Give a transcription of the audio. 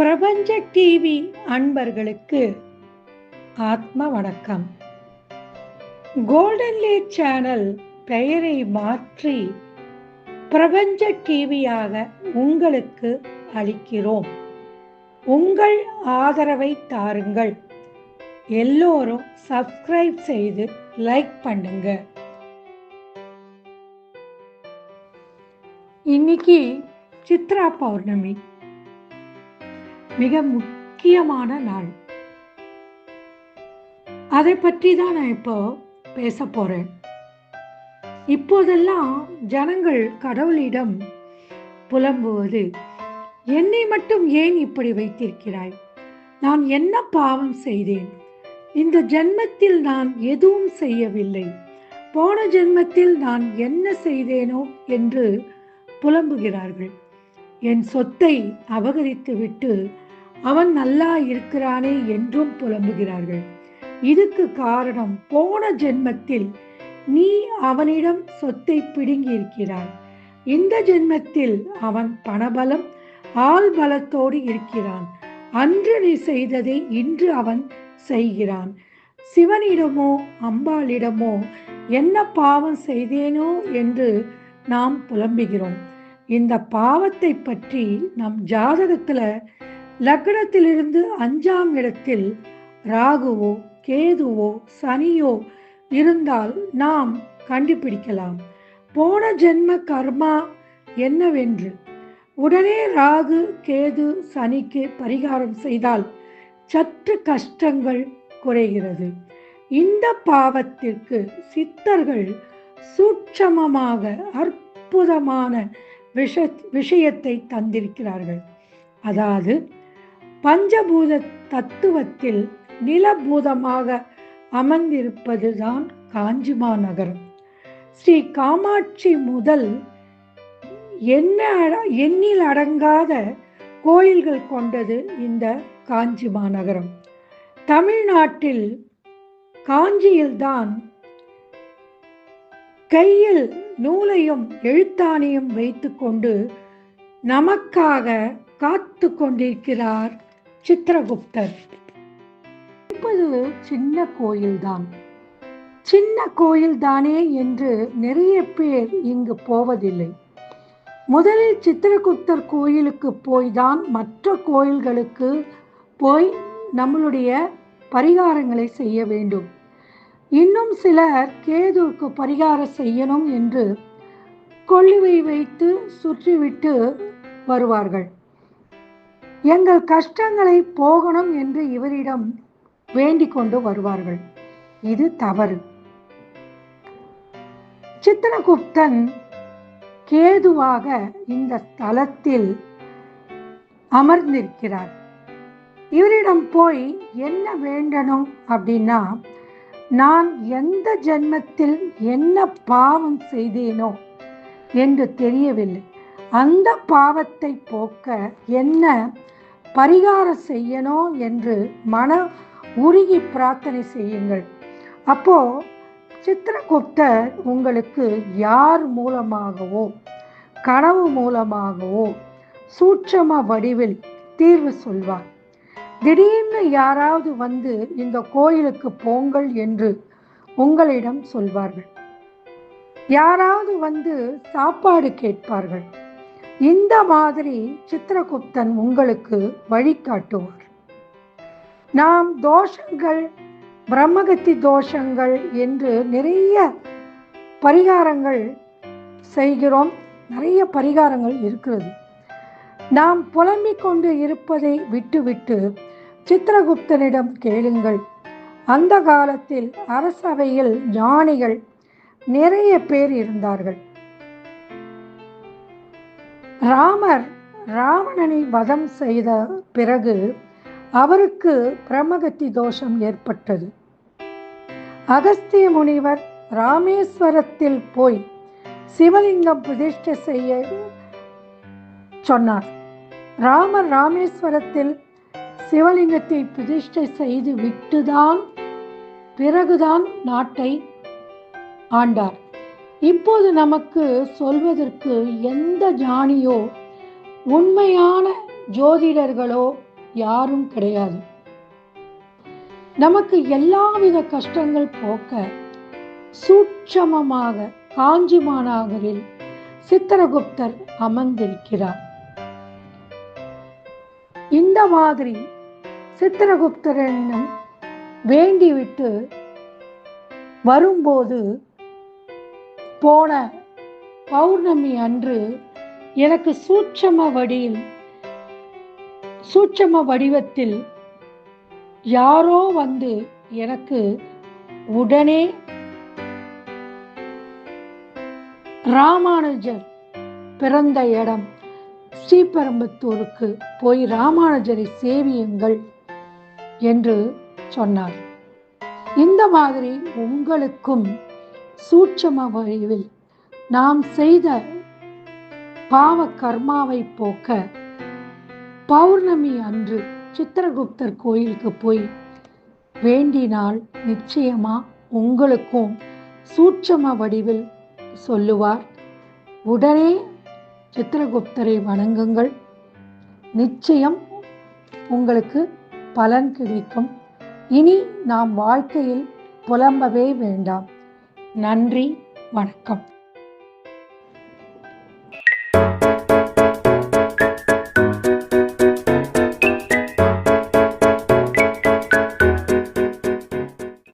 பிரபஞ்ச டிவி அன்பர்களுக்கு ஆத்ம வணக்கம். கோல்டன் லேட் சேனல் பெயரை மாற்றி பிரபஞ்ச டிவியாக உங்களுக்கு அளிக்கிறோம். உங்கள் ஆதரவை தாருங்கள். எல்லோரும் சப்ஸ்கிரைப் செய்து லைக் பண்ணுங்க. இன்னைக்கு சித்ரா பௌர்ணமி. மிக முக்கியமான நாள். அதை பற்றி தான் நான் இப்போ பேச போறேன். இப்போதெல்லாம் ஜனங்கள் கடவுளிடம் புலம்புவது என்னை மட்டும் ஏன் இப்படி வைத்திருக்கிறாய்? நான் என்ன பாவம் செய்தேன்? இந்த ஜென்மத்தில் நான் எதுவும் செய்யவில்லை. போன ஜென்மத்தில் நான் என்ன செய்தேனோ? என்று புலம்புகிறார்கள். என் சொத்தை அபகரித்துவிட்டு அவன் நல்லா இருக்கிறானே என்றும் புலம்புகிறார்கள். இதுக்கு காரணம் போன ஜென்மத்தில் நீ அவனிடம் சொத்தை பிடுங்கி இருக்கிறாய் இந்த ஜென்மத்தில் அவன் பணபலம் ஆள் பலத்தோடு இருக்கிறான். அன்று நீ செய்ததை இன்று அவன் செய்கிறான். சிவனிடமோ அம்பாளிடமோ என்ன பாவம் செய்தேனோ என்று நாம் புலம்புகிறோம். இந்த பாவத்தை பற்றி நம் ஜாதகத்துல லக்னத்திலிருந்து அஞ்சாம் இடத்தில் ராகுவோ கேதுவோ சனியோ இருந்தால் நாம் கண்டுபிடிக்கலாம். போன ஜென்ம கர்மா என்னவென்று? உடனே ராகு கேது சனிக்கு பரிகாரம் செய்தால் சற்று கஷ்டங்கள் குறைகிறது. இந்த பாவத்திற்கு சித்தர்கள் சூட்சமமாக அற்புதமான விஷ விஷயத்தை தந்திருக்கிறார்கள். அதாவது பஞ்சபூத தத்துவத்தில் நிலபூதமாக அமர்ந்திருப்பதுதான் காஞ்சிமா நகரம். ஸ்ரீ காமாட்சி முதல் என்ன எண்ணில் அடங்காத கோயில்கள் கொண்டது இந்த காஞ்சி மாநகரம் தமிழ்நாட்டில் காஞ்சியில்தான் கையில் நூலையும் எழுத்தாணியும் வைத்துக்கொண்டு நமக்காக காத்து கொண்டிருக்கிறார் சித்திரகுப்தர். இப்போது சின்ன கோயில்தான். சின்ன கோயில்தானே என்று நிறைய பேர் இங்கு போவதில்லை. முதலில் சித்திரகுப்தர் கோயிலுக்கு போய்தான் மற்ற கோயில்களுக்கு போய் நம்மளுடைய பரிகாரங்களை செய்ய வேண்டும். இன்னும் சிலர் கேதுவுக்கு பரிகாரம் செய்யணும் என்று கொள்ளுவை வைத்து சுற்றிவிட்டு வருவார்கள். எங்கள் கஷ்டங்களை போகணும் என்று இவரிடம் வேண்டிக் கொண்டு வருவார்கள். இது தவறு. சித்திரகுப்தன் கேதுவாக இந்த ஸ்தலத்தில் அமர்ந்திருக்கிறார். இவரிடம் போய் என்ன வேண்டணும் அப்படின்னா நான் எந்த ஜென்மத்தில் என்ன பாவம் செய்தேனோ என்று தெரியவில்லை. அந்த பாவத்தை போக்க என்ன பரிகாரம் செய்யணும் என்று மன உருகி பிரார்த்தனை செய்யுங்கள். அப்போ சித்திரகுப்தர் உங்களுக்கு யார் மூலமாகவோ கனவு மூலமாகவோ சூட்சம வடிவில் தீர்வு சொல்வார். திடீர்னு யாராவது வந்து இந்த கோயிலுக்கு போங்கள் என்று உங்களிடம் சொல்வார்கள். யாராவது வந்து சாப்பாடு கேட்பார்கள். இந்த மாதிரி சித்திரகுப்தன் உங்களுக்கு வழிகாட்டுவார். நாம் தோஷங்கள் பிரம்மகத்தி தோஷங்கள் என்று நிறைய பரிகாரங்கள் செய்கிறோம். நிறைய பரிகாரங்கள் இருக்கிறது. நாம் புலம்பிக் கொண்டு இருப்பதை விட்டுவிட்டு சித்திரகுப்தனிடம் கேளுங்கள். அந்த காலத்தில் அரசவையில் ஞானிகள் நிறைய பேர் இருந்தார்கள். ராமர் ராவணனை வதம் செய்த பிறகு அவருக்கு பிரமகத்தி தோஷம் ஏற்பட்டது. அகஸ்திய முனிவர் ராமேஸ்வரத்தில் போய் சிவலிங்கம் பிரதிஷ்டை செய்ய சொன்னார். ராமர் ராமேஸ்வரத்தில் சிவலிங்கத்தை பிரதிஷ்டை செய்து விட்டுதான் பிறகுதான் நாட்டை ஆண்டார். இப்போது நமக்கு சொல்வதற்கு எந்த ஜானியோ உண்மையான ஜோதிடர்களோ யாரும் கிடையாது. நமக்கு எல்லாவித கஷ்டங்கள் போக்க சூட்சமமாக காஞ்சிமாநகரில் சித்திரகுப்தர் அமர்ந்திருக்கிறார். இந்த மாதிரி சித்திரகுப்தரனும் வேண்டிவிட்டு வரும்போது போன பௌர்ணமி அன்று எனக்கு சூட்சம வடியில் சூட்சம வடிவத்தில் யாரோ வந்து எனக்கு உடனே ராமானுஜர் பிறந்த இடம் ஸ்ரீபெரும்புத்தூருக்கு போய் ராமானுஜரை சேவியுங்கள் என்று சொன்னார். இந்த மாதிரி உங்களுக்கும் சூட்சம வடிவில் நாம் செய்த பாவ கர்மாவை போக்க பௌர்ணமி அன்று சித்திரகுப்தர் கோயிலுக்கு போய் வேண்டினால் நிச்சயமா உங்களுக்கும் சூட்சம வடிவில் சொல்லுவார். உடனே சித்திரகுப்தரை வணங்குங்கள். நிச்சயம் உங்களுக்கு பலன் கிடைக்கும். இனி நாம் வாழ்க்கையில் புலம்பவே வேண்டாம். நன்றி வணக்கம்.